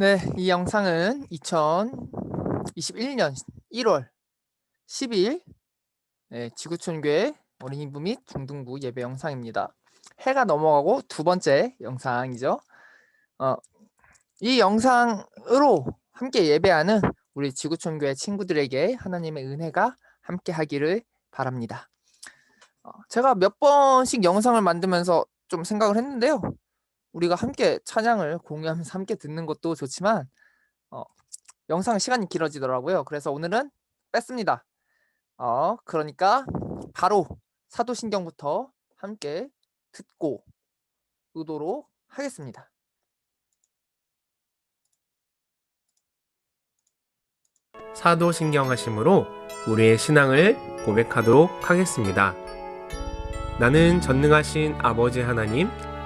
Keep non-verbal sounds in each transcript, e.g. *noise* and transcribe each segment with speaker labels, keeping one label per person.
Speaker 1: 네, 이 영상은 2021년 1월 10일 네, 지구촌교회 어린이부 및 중등부 예배 영상입니다. 해가 넘어가고 두 번째 영상이죠. 어, 이 영상으로 함께 예배하는 우리 지구촌교회 친구들에게 하나님의 은혜가 함께 하기를 바랍니다. 어, 제가 몇 번씩 영상을 만들면서 좀 생각을 했는데요. 우리가 함께 찬양을 공유하면서 함께 듣는 것도 좋지만 어, 영상 시간이 길어지더라고요. 그래서 오늘은 뺐습니다. 어, 그러니까 바로 사도신경부터 함께 듣고 의도록 하겠습니다.
Speaker 2: 사도신경 하심으로 우리의 신앙을 고백하도록 하겠습니다. 나는 전능하신 아버지 하나님,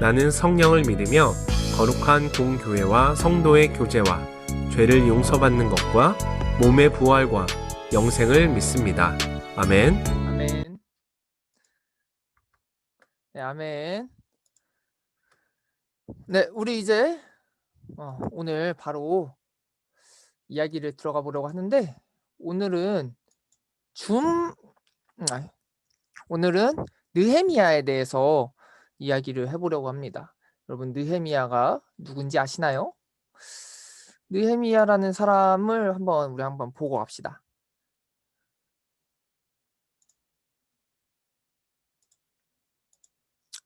Speaker 2: 나는 성령을 믿으며 거룩한 공교회와 성도의 교제와 죄를 용서받는 것과 몸의 부활과 영생을 믿습니다. 아멘.
Speaker 1: 아멘. 네, 아멘. 네, 우리 이제 어, 오늘 바로 이야기를 들어가 보려고 하는데 오늘은 줌 음, 오늘은 느헤미야에 대해서 이야기를 해보려고 합니다. 여러분 느헤미야가 누군지 아시나요? 느헤미야라는 사람을 한번 우리 한번 보고 갑시다.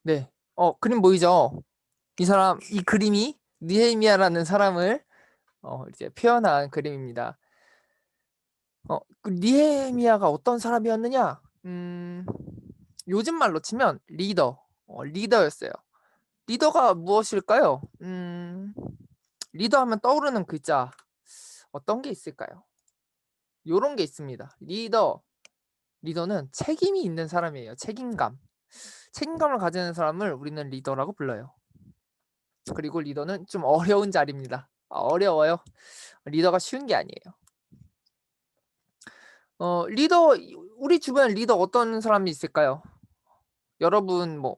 Speaker 1: 네, 어 그림 보이죠? 이 사람 이 그림이 느헤미야라는 사람을 어, 이제 표현한 그림입니다. 어, 그 니헤미야가 어떤 사람이었느냐? 음, 요즘 말로 치면 리더, 어, 리더였어요. 리더가 무엇일까요? 음, 리더 하면 떠오르는 글자 어떤 게 있을까요? 요런 게 있습니다. 리더, 리더는 책임이 있는 사람이에요. 책임감. 책임감을 가지는 사람을 우리는 리더라고 불러요. 그리고 리더는 좀 어려운 자리입니다. 아, 어려워요. 리더가 쉬운 게 아니에요. 어, 리더 우리 주변 리더 어떤 사람이 있을까요? 여러분 뭐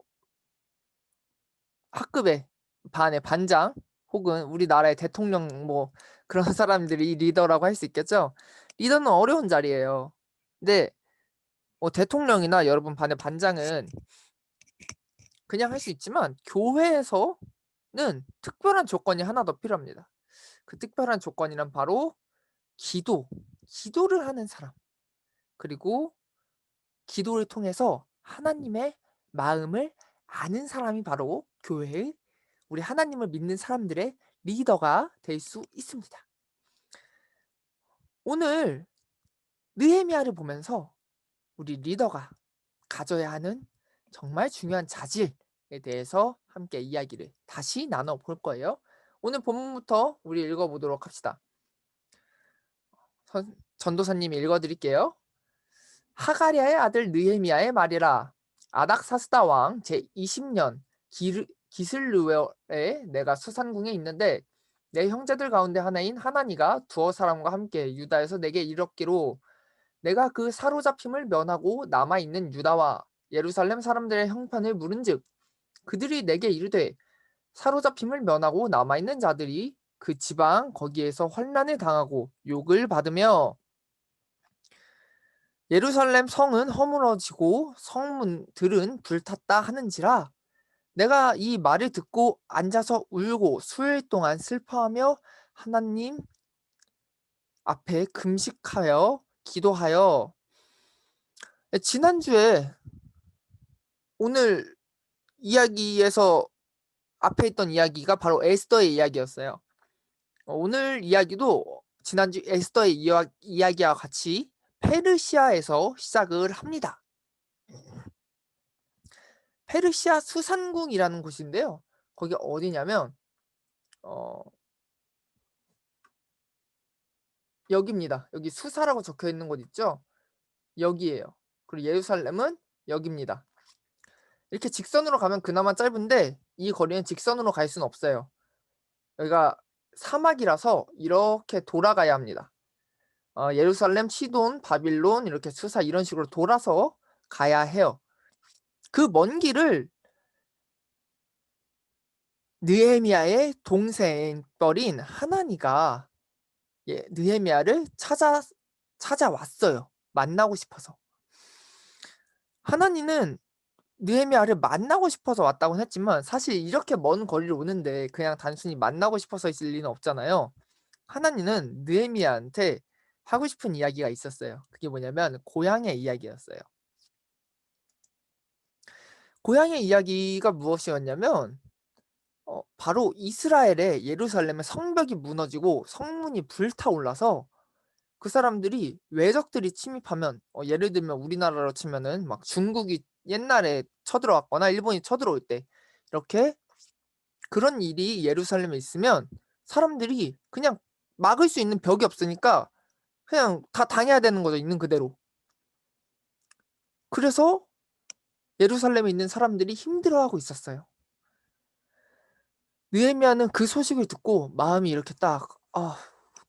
Speaker 1: 학급에 반의 반장 혹은 우리나라의 대통령 뭐 그런 *laughs* 사람들이 리더라고 할 수 있겠죠. 리더는 어려운 자리예요. 근데 뭐 대통령이나 여러분 반의 반장은 그냥 할 수 있지만 교회에서는 특별한 조건이 하나 더 필요합니다. 그 특별한 조건이란 바로 기도, 기도를 하는 사람. 그리고 기도를 통해서 하나님의 마음을 아는 사람이 바로 교회의 우리 하나님을 믿는 사람들의 리더가 될 수 있습니다. 오늘 느헤미야를 보면서 우리 리더가 가져야 하는 정말 중요한 자질에 대해서 함께 이야기를 다시 나눠 볼 거예요. 오늘 본문부터 우리 읽어보도록 합시다. 선, 전도사님이 읽어드릴게요. 하가리아의 아들 느헤미야의 말이라 아닥사스다 왕 제20년 기슬르웨에 내가 수산궁에 있는데 내 형제들 가운데 하나인 하나니가 두어 사람과 함께 유다에서 내게 이렇기로 내가 그 사로잡힘을 면하고 남아있는 유다와 예루살렘 사람들의 형편을 물은즉 그들이 내게 이르되 사로잡힘을 면하고 남아있는 자들이 그 지방 거기에서 환란을 당하고 욕을 받으며 예루살렘 성은 허물어지고 성문들은 불탔다 하는지라 내가 이 말을 듣고 앉아서 울고 수일 동안 슬퍼하며 하나님 앞에 금식하여 기도하여 지난주에 오늘 이야기에서 앞에 있던 이야기가 바로 에스더의 이야기였어요. 어, 오늘 이야기도 지난주 에스더의 이야, 이야기와 같이 페르시아에서 시작을 합니다. 페르시아 수산궁이라는 곳인데요. 거기 어디냐면 어, 여기입니다. 여기 수사라고 적혀 있는 곳 있죠? 여기에요. 그리고 예루살렘은 여기입니다. 이렇게 직선으로 가면 그나마 짧은데 이 거리는 직선으로 갈 수는 없어요. 여기가 사막이라서 이렇게 돌아가야 합니다. 어, 예루살렘, 시돈, 바빌론 이렇게 수사 이런 식으로 돌아서 가야 해요. 그 먼 길을 느헤미야의 동생뻘인 하나니가 예, 느헤미야를 찾아 찾아왔어요. 만나고 싶어서. 하나니는 느헤미야를 만나고 싶어서 왔다고는 했지만 사실 이렇게 먼 거리를 오는데 그냥 단순히 만나고 싶어서 있을 리는 없잖아요. 하나니는 느헤미야한테 하고 싶은 이야기가 있었어요. 그게 뭐냐면 고향의 이야기였어요. 고향의 이야기가 무엇이었냐면 어, 바로 이스라엘의 예루살렘의 성벽이 무너지고 성문이 불타올라서 그 사람들이 외적들이 침입하면 어, 예를 들면 우리나라로 치면은 막 중국이 옛날에 쳐들어왔거나 일본이 쳐들어올 때 이렇게 그런 일이 예루살렘에 있으면 사람들이 그냥 막을 수 있는 벽이 없으니까 그냥 다 당해야 되는 거죠 있는 그대로. 그래서 예루살렘에 있는 사람들이 힘들어하고 있었어요 느헤미야는 그 소식을 듣고 마음이 이렇게 딱 아,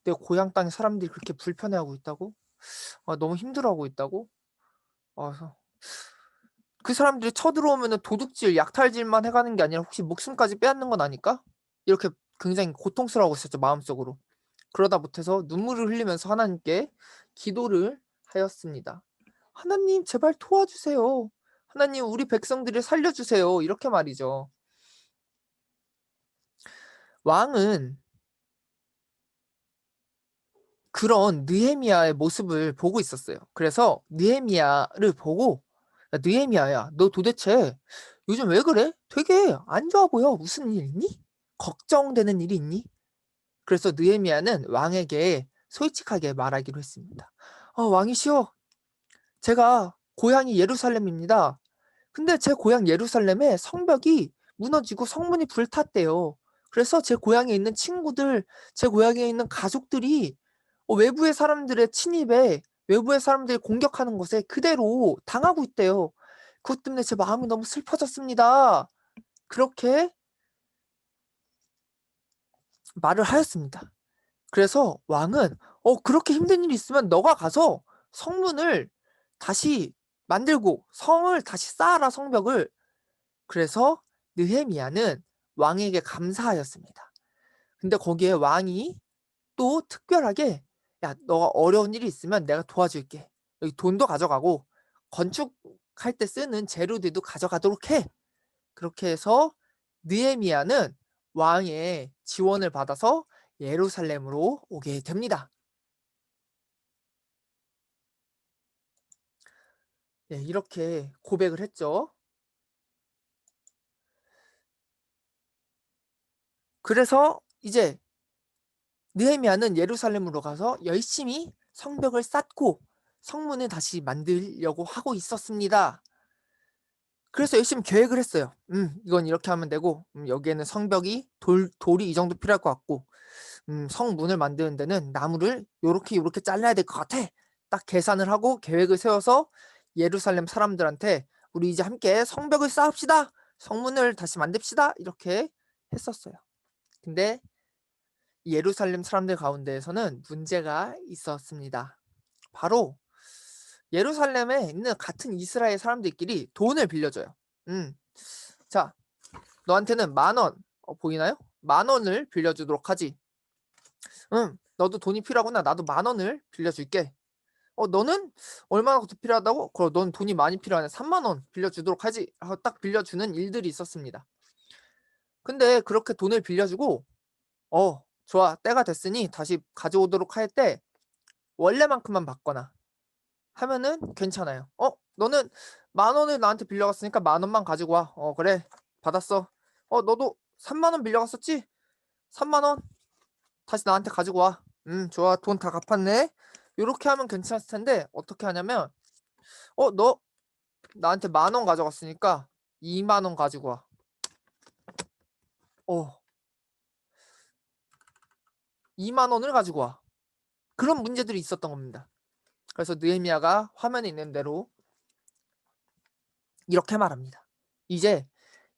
Speaker 1: 내 고향 땅에 사람들이 그렇게 불편해하고 있다고? 아, 너무 힘들어하고 있다고? 아, 그 사람들이 쳐들어오면 도둑질, 약탈질만 해가는 게 아니라 혹시 목숨까지 빼앗는 건 아닐까? 이렇게 굉장히 고통스러워하고 있었죠, 마음속으로. 그러다 못해서 눈물을 흘리면서 하나님께 기도를 하였습니다. 하나님, 제발 도와주세요. 하나님, 우리 백성들을 살려주세요. 이렇게 말이죠. 왕은 그런 느헤미야의 모습을 보고 있었어요. 그래서 느헤미야를 보고 야, 느헤미야야, 너 도대체 요즘 왜 그래? 되게 안 좋아 보여. 무슨 일 있니? 걱정되는 일이 있니? 그래서 느헤미야는 왕에게 솔직하게 말하기로 했습니다. 어, 왕이시여, 제가 고향이 예루살렘입니다. 근데 제 고향 예루살렘에 성벽이 무너지고 성문이 불탔대요. 그래서 제 고향에 있는 친구들, 제 고향에 있는 가족들이 어, 외부의 사람들의 침입에 외부의 사람들이 공격하는 것에 그대로 당하고 있대요. 그것 때문에 제 마음이 너무 슬퍼졌습니다. 그렇게 말을 하였습니다. 그래서 왕은 어 그렇게 힘든 일이 있으면 너가 가서 성문을 다시 만들고 성을 다시 쌓아라 성벽을. 그래서 느헤미야는 왕에게 감사하였습니다. 근데 거기에 왕이 또 특별하게 야, 너가 어려운 일이 있으면 내가 도와줄게. 여기 돈도 가져가고 건축할 때 쓰는 재료들도 가져가도록 해. 그렇게 해서 느헤미야는 왕의 지원을 받아서 예루살렘으로 오게 됩니다. 네, 이렇게 고백을 했죠. 그래서 이제 느헤미야는 예루살렘으로 가서 열심히 성벽을 쌓고 성문을 다시 만들려고 하고 있었습니다. 그래서 열심히 계획을 했어요. 음, 이건 이렇게 하면 되고, 음, 여기에는 성벽이 돌, 돌이 이 정도 필요할 것 같고, 음, 성문을 만드는 데는 나무를 요렇게 요렇게 잘라야 될 것 같아. 딱 계산을 하고 계획을 세워서 예루살렘 사람들한테 우리 이제 함께 성벽을 쌓읍시다. 성문을 다시 만듭시다. 이렇게 했었어요. 근데 예루살렘 사람들 가운데에서는 문제가 있었습니다. 바로 예루살렘에 있는 같은 이스라엘 사람들끼리 돈을 빌려줘요. 음. 자, 너한테는 만 원, 어, 보이나요? 만 원을 빌려주도록 하지. 응, 너도 돈이 필요하구나. 나도 만 원을 빌려줄게. 어, 너는 얼마나 더 필요하다고? 그럼 넌 돈이 많이 필요하네. 3만 원 빌려주도록 하지. 하고 딱 빌려주는 일들이 있었습니다. 근데 그렇게 돈을 빌려주고, 어, 좋아. 때가 됐으니 다시 가져오도록 할 때 원래만큼만 받거나 하면은 괜찮아요. 어, 너는 만 원을 나한테 빌려갔으니까 만 원만 가지고 와. 어, 그래. 받았어. 어, 너도 3만 원 빌려갔었지? 3만 원 다시 나한테 가지고 와. 음, 좋아. 돈 다 갚았네. 요렇게 하면 괜찮을 텐데 어떻게 하냐면 어, 너 나한테 만 원 가져갔으니까 2만 원 가지고 와. 어. 2만 원을 가지고 와. 그런 문제들이 있었던 겁니다. 그래서 느헤미야가 화면에 있는 대로 이렇게 말합니다. 이제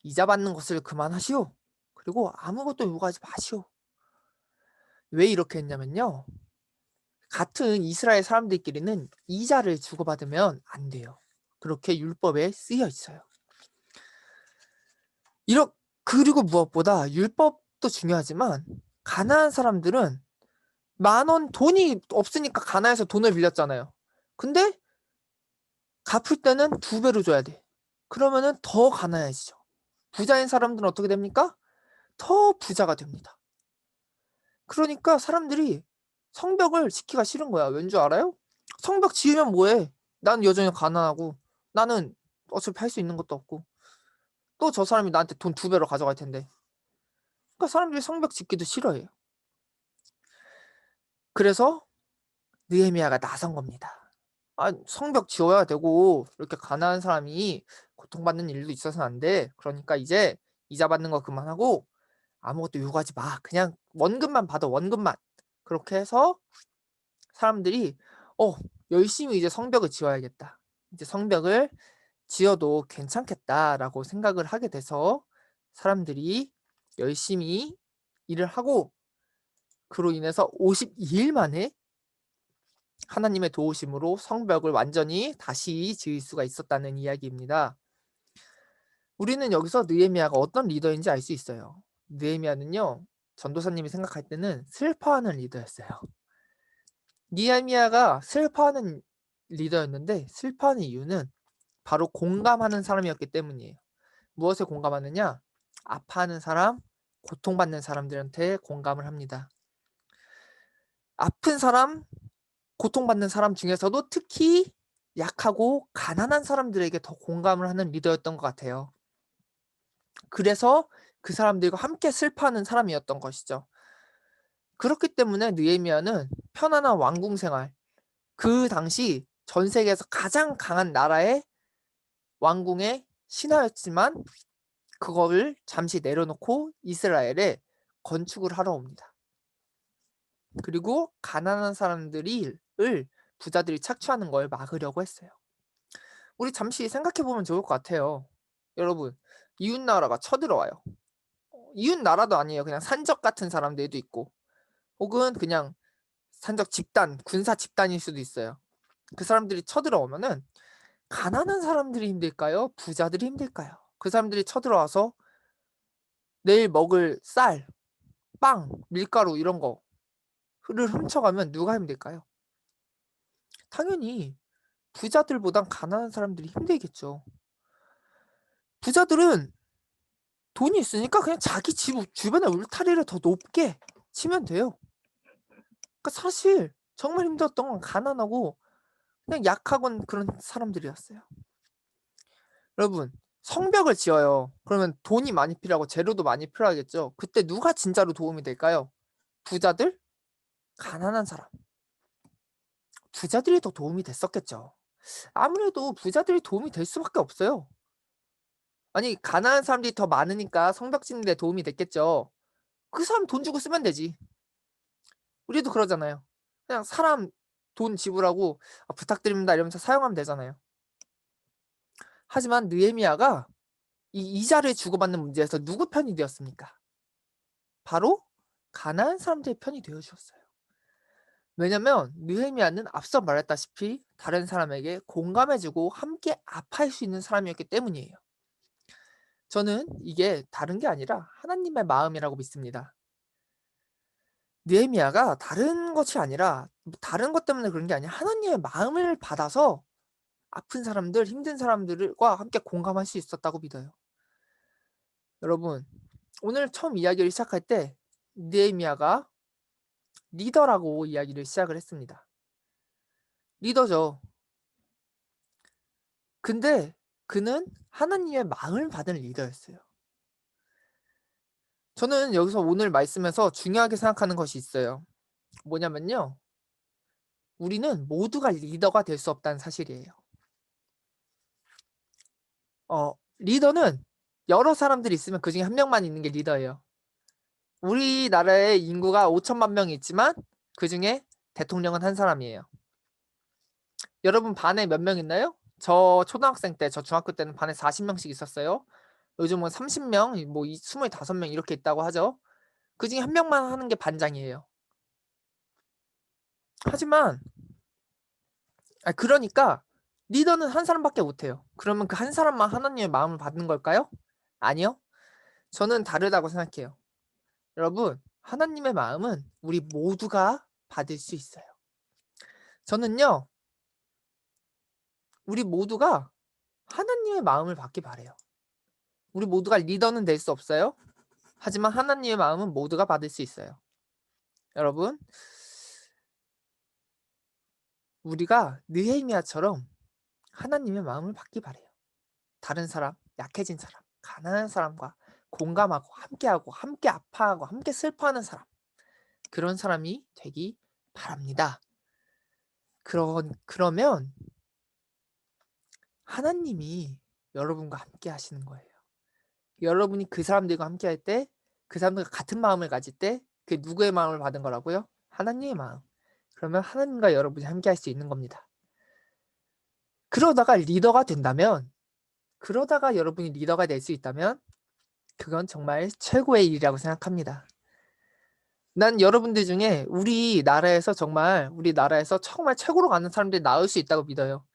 Speaker 1: 이자 받는 것을 그만하시오. 그리고 아무것도 요구하지 마시오. 왜 이렇게 했냐면요. 같은 이스라엘 사람들끼리는 이자를 주고받으면 안 돼요. 그렇게 율법에 쓰여 있어요. 이렇 그리고 무엇보다 율법도 중요하지만 가난한 사람들은 만 원 돈이 없으니까 가난해서 돈을 빌렸잖아요. 근데 갚을 때는 두 배로 줘야 돼. 그러면은 더 가난해지죠. 부자인 사람들은 어떻게 됩니까? 더 부자가 됩니다. 그러니까 사람들이 성벽을 짓기가 싫은 거야. 왠 줄 알아요? 성벽 지으면 뭐해? 난 여전히 가난하고 나는 어차피 할 수 있는 것도 없고 또 저 사람이 나한테 돈 두 배로 가져갈 텐데. 그러니까 사람들이 성벽 짓기도 싫어해요. 그래서 느헤미야가 나선 겁니다. 아, 성벽 지어야 되고 이렇게 가난한 사람이 고통받는 일도 있어서는 안 돼. 그러니까 이제 이자 받는 거 그만하고 아무것도 요구하지 마. 그냥 원금만 받아 원금만. 그렇게 해서 사람들이 어 열심히 이제 성벽을 지어야겠다. 이제 성벽을 지어도 괜찮겠다라고 생각을 하게 돼서 사람들이 열심히 일을 하고 그로 인해서 52일 만에 하나님의 도우심으로 성벽을 완전히 다시 지을 수가 있었다는 이야기입니다. 우리는 여기서 느헤미야가 어떤 리더인지 알 수 있어요. 느헤미야는요. 전도사님이 생각할 때는 슬퍼하는 리더였어요. 느헤미야가 슬퍼하는 리더였는데 슬퍼하는 이유는 바로 공감하는 사람이었기 때문이에요. 무엇에 공감하느냐? 아파하는 사람, 고통받는 사람들한테 공감을 합니다. 아픈 사람, 고통받는 사람 중에서도 특히 약하고 가난한 사람들에게 더 공감을 하는 리더였던 것 같아요. 그래서 그 사람들과 함께 슬퍼하는 사람이었던 것이죠. 그렇기 때문에 느헤미야는 편안한 왕궁 생활, 그 당시 전 세계에서 가장 강한 나라의 왕궁의 신하였지만 그거를 잠시 내려놓고 이스라엘에 건축을 하러 옵니다. 그리고 가난한 사람들이 을 부자들이 착취하는 걸 막으려고 했어요. 우리 잠시 생각해 보면 좋을 것 같아요. 여러분, 이웃 나라가 쳐들어와요. 어, 이웃 나라도 아니에요. 그냥 산적 같은 사람들도 있고, 혹은 그냥 산적 집단, 군사 집단일 수도 있어요. 그 사람들이 쳐들어오면은 가난한 사람들이 힘들까요? 부자들이 힘들까요? 그 사람들이 쳐들어와서 내일 먹을 쌀, 빵, 밀가루 이런 거를 훔쳐가면 누가 힘들까요? 당연히 부자들보단 가난한 사람들이 힘들겠죠. 부자들은 돈이 있으니까 그냥 자기 집 주변에 울타리를 더 높게 치면 돼요. 그러니까 사실 정말 힘들었던 건 가난하고 그냥 약하건 그런 사람들이었어요. 여러분, 성벽을 지어요. 그러면 돈이 많이 필요하고 재료도 많이 필요하겠죠. 그때 누가 진짜로 도움이 될까요? 부자들? 가난한 사람. 부자들이 더 도움이 됐었겠죠. 아무래도 부자들이 도움이 될 수밖에 없어요. 아니, 가난한 사람들이 더 많으니까 성벽 짓는 데 도움이 됐겠죠. 그 사람 돈 주고 쓰면 되지. 우리도 그러잖아요. 그냥 사람 돈 지불하고 아, 부탁드립니다 이러면서 사용하면 되잖아요. 하지만 느헤미야가 이 이자를 주고받는 문제에서 누구 편이 되었습니까? 바로 가난한 사람들의 편이 되어 주었어요. 왜냐면 느헤미야는 앞서 말했다시피 다른 사람에게 공감해주고 함께 아파할 수 있는 사람이었기 때문이에요. 저는 이게 다른 게 아니라 하나님의 마음이라고 믿습니다. 느헤미야가 다른 것이 아니라 뭐 다른 것 때문에 그런 게 아니라 하나님의 마음을 받아서 아픈 사람들, 힘든 사람들과 함께 공감할 수 있었다고 믿어요. 여러분, 오늘 처음 이야기를 시작할 때 느헤미야가 리더라고 이야기를 시작을 했습니다. 리더죠. 근데 그는 하나님의 마음을 받은 리더였어요. 저는 여기서 오늘 말씀에서 중요하게 생각하는 것이 있어요. 뭐냐면요. 우리는 모두가 리더가 될 수 없다는 사실이에요. 어, 리더는 여러 사람들이 있으면 그 중에 한 명만 있는 게 리더예요. 우리나라의 인구가 5천만 명이 있지만 그 중에 대통령은 한 사람이에요. 여러분 반에 몇 명 있나요? 저 초등학생 때, 저 중학교 때는 반에 40명씩 있었어요. 요즘은 30명, 뭐 25명 이렇게 있다고 하죠. 그 중에 한 명만 하는 게 반장이에요. 하지만 아 그러니까 리더는 한 사람밖에 못 해요. 그러면 그 한 사람만 하나님의 마음을 받는 걸까요? 아니요. 저는 다르다고 생각해요. 여러분, 하나님의 마음은 우리 모두가 받을 수 있어요. 저는요. 우리 모두가 하나님의 마음을 받기 바래요. 우리 모두가 리더는 될 수 없어요. 하지만 하나님의 마음은 모두가 받을 수 있어요. 여러분, 우리가 느헤미야처럼 하나님의 마음을 받기 바래요. 다른 사람, 약해진 사람, 가난한 사람과 공감하고 함께하고 함께 아파하고 함께 슬퍼하는 사람 그런 사람이 되기 바랍니다. 그런 그러면 하나님이 여러분과 함께 하시는 거예요. 여러분이 그 사람들과 함께 할 때 그 사람들과 같은 마음을 가질 때 그 누구의 마음을 받은 거라고요? 하나님의 마음. 그러면 하나님과 여러분이 함께 할 수 있는 겁니다. 그러다가 리더가 된다면 그러다가 여러분이 리더가 될 수 있다면 그건 정말 최고의 일이라고 생각합니다. 난 여러분들 중에 우리 나라에서 정말 우리 나라에서 정말 최고로 가는 사람들이 나올 수 있다고 믿어요.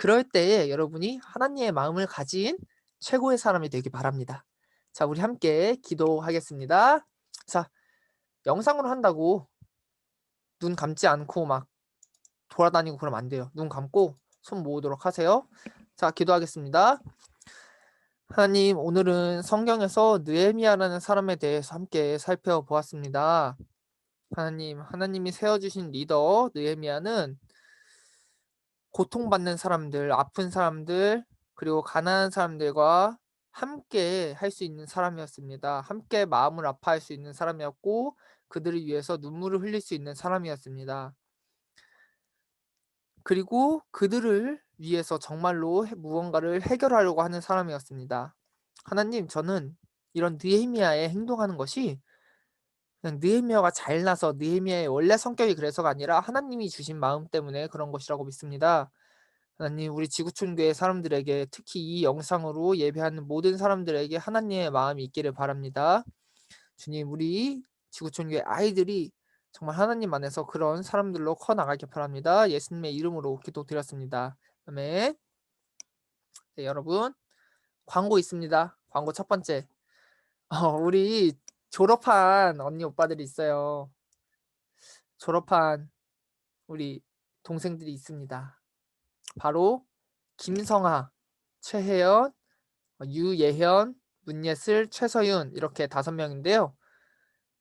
Speaker 1: 그럴 때에 여러분이 하나님의 마음을 가진 최고의 사람이 되기 바랍니다. 자, 우리 함께 기도하겠습니다. 자, 영상으로 한다고 눈 감지 않고 막 돌아다니고 그러면 안 돼요. 눈 감고 손 모으도록 하세요. 자, 기도하겠습니다. 하나님, 오늘은 성경에서 느헤미야라는 사람에 대해서 함께 살펴보았습니다. 하나님, 하나님이 세워주신 리더 느헤미야는 고통받는 사람들, 아픈 사람들, 그리고 가난한 사람들과 함께 할 수 있는 사람이었습니다. 함께 마음을 아파할 수 있는 사람이었고, 그들을 위해서 눈물을 흘릴 수 있는 사람이었습니다. 그리고 그들을 위해서 정말로 해- 무언가를 해결하려고 하는 사람이었습니다. 하나님, 저는 이런 느헤미야의 행동하는 것이 느헤미야가 잘나서 느헤미야의 원래 성격이 그래서가 아니라 하나님이 주신 마음 때문에 그런 것이라고 믿습니다. 하나님, 우리 지구촌 교회 사람들에게 특히 이 영상으로 예배하는 모든 사람들에게 하나님의 마음이 있기를 바랍니다. 주님, 우리 지구촌 교회 아이들이 정말 하나님 안에서 그런 사람들로 커 나가길 바랍니다. 예수님의 이름으로 기도드렸습니다. 아멘. 네, 여러분 광고 있습니다. 광고 첫 번째. 어, 우리 졸업한 언니 오빠들이 있어요. 졸업한 우리 동생들이 있습니다. 바로 김성아, 최혜연, 어, 유예현, 문예슬, 최서윤 이렇게 다섯 명인데요.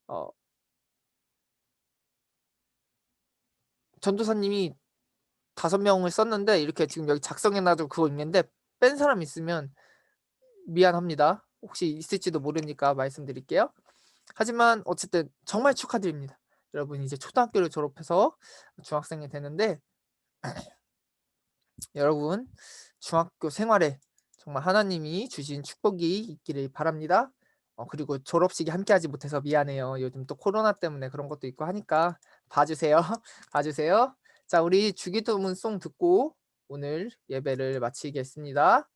Speaker 1: 어, 전도사님이 다섯 명을 썼는데 이렇게 지금 여기 작성해놔도 그거 있는데 뺀 사람 있으면 미안합니다. 혹시 있을지도 모르니까 말씀드릴게요. 하지만 어쨌든 정말 축하드립니다. 여러분 이제 초등학교를 졸업해서 중학생이 되는데 *clears throat* 여러분 중학교 생활에 정말 하나님이 주신 축복이 있기를 바랍니다. 어, 그리고 졸업식이 함께하지 못해서 미안해요. 요즘 또 코로나 때문에 그런 것도 있고 하니까 봐주세요. *laughs* 봐주세요. 자, 우리 주기도문 송 듣고 오늘 예배를 마치겠습니다.